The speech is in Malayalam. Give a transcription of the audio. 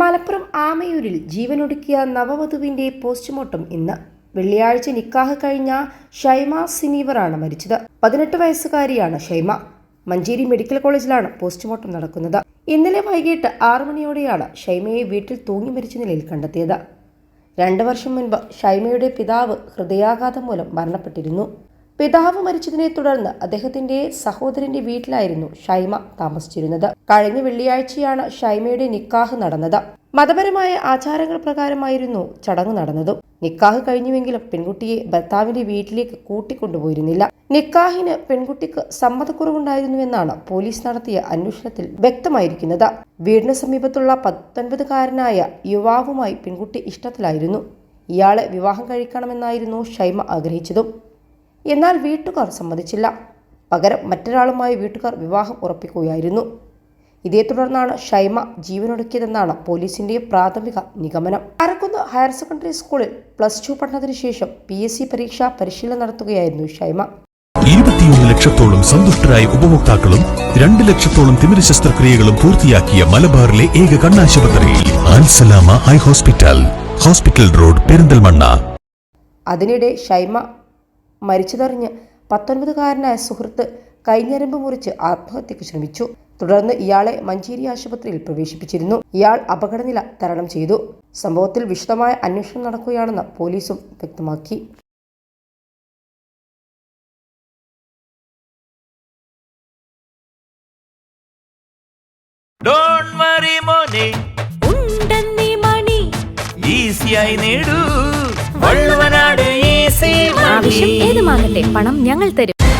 മലപ്പുറം ആമയൂരിൽ ജീവനൊടുക്കിയ നവവധുവിന്റെ പോസ്റ്റ്മോർട്ടം ഇന്ന്. വെള്ളിയാഴ്ച നിക്കാഹ് കഴിഞ്ഞ ഷൈമ സിനീവറാണ് മരിച്ചത്. പതിനെട്ട് വയസ്സുകാരിയാണ് ഷൈമ. മഞ്ചേരി മെഡിക്കൽ കോളേജിലാണ് പോസ്റ്റ്മോർട്ടം നടക്കുന്നത്. ഇന്നലെ വൈകിട്ട് ആറു മണിയോടെയാണ് ഷൈമയെ വീട്ടിൽ തൂങ്ങി മരിച്ച നിലയിൽ കണ്ടെത്തിയത്. രണ്ട് വർഷം മുൻപ് ഷൈമയുടെ പിതാവ് ഹൃദയാഘാതം മൂലം മരണപ്പെട്ടിരുന്നു. പിതാവ് മരിച്ചതിനെ തുടർന്ന് അദ്ദേഹത്തിന്റെ സഹോദരന്റെ വീട്ടിലായിരുന്നു ഷൈമ താമസിച്ചിരുന്നത്. കഴിഞ്ഞ വെള്ളിയാഴ്ചയാണ് ഷൈമയുടെ നിക്കാഹ് നടന്നത്. മതപരമായ ആചാരങ്ങൾ പ്രകാരമായിരുന്നു ചടങ്ങ് നടന്നതും. നിക്കാഹ് കഴിഞ്ഞുവെങ്കിലും പെൺകുട്ടിയെ ഭർത്താവിന്റെ വീട്ടിലേക്ക് കൂട്ടിക്കൊണ്ടുപോയിരുന്നില്ല. നിക്കാഹിന് പെൺകുട്ടിക്ക് സമ്മതക്കുറവുണ്ടായിരുന്നുവെന്നാണ് പോലീസ് നടത്തിയ അന്വേഷണത്തിൽ വ്യക്തമായിരിക്കുന്നത്. വീടിന് സമീപത്തുള്ള പത്തൊൻപതുകാരനായ യുവാവുമായി പെൺകുട്ടി ഇഷ്ടത്തിലായിരുന്നു. ഇയാളെ വിവാഹം കഴിക്കണമെന്നായിരുന്നു ഷൈമ ആഗ്രഹിച്ചതും. എന്നാൽ വീട്ടുകാർ സമ്മതിച്ചില്ല. പകരം മറ്റൊരാളുമായി വീട്ടുകാർ വിവാഹം ഉറപ്പിക്കുകയായിരുന്നു. ഇതേ തുടർന്നാണ് ഷൈമ ജീവനൊടുക്കിയതെന്നാണ് പോലീസിന്റെ പ്രാഥമിക നിഗമനം. അരക്കുന്ന് ഹയർ സെക്കൻഡറി സ്കൂളിൽ പ്ലസ് ടു പഠനത്തിന് ശേഷം പി എസ് സി പരീക്ഷാ പരിശീലനം നടത്തുകയായിരുന്നു ഷൈമ. ഇരുപത്തിയൊന്ന് ലക്ഷത്തോളം സന്തുഷ്ടരായ ഉപഭോക്താക്കളും രണ്ട് ലക്ഷത്തോളം തിമിര ശസ്ത്രക്രിയകളും പൂർത്തിയാക്കിയ മലബാറിലെ ഏക കണ്ണാശുപത്രി Ansalama high hospital hospital road Perinthalmanna. അതിനിടെ ഷൈമ മരിച്ചതറിഞ്ഞ് പത്തൊൻപതുകാരനായ സുഹൃത്ത് കൈഞ്ഞരമ്പ് മുറിച്ച് ആത്മഹത്യക്ക് ശ്രമിച്ചു. തുടർന്ന് ഇയാളെ മഞ്ചേരി ആശുപത്രിയിൽ പ്രവേശിപ്പിച്ചിരുന്നു. ഇയാൾ അപകടനില തരണം ചെയ്തു. സംഭവത്തിൽ വിശദമായ അന്വേഷണം നടക്കുകയാണെന്ന് പോലീസും വ്യക്തമാക്കി. ഡോൺ വറി മോനെ. ഉണ്ടെന്നീ മണി. ഈസിയായി നേടൂ. വള്ളുവനാട് ഈസി പണം ഞങ്ങൾ തരും.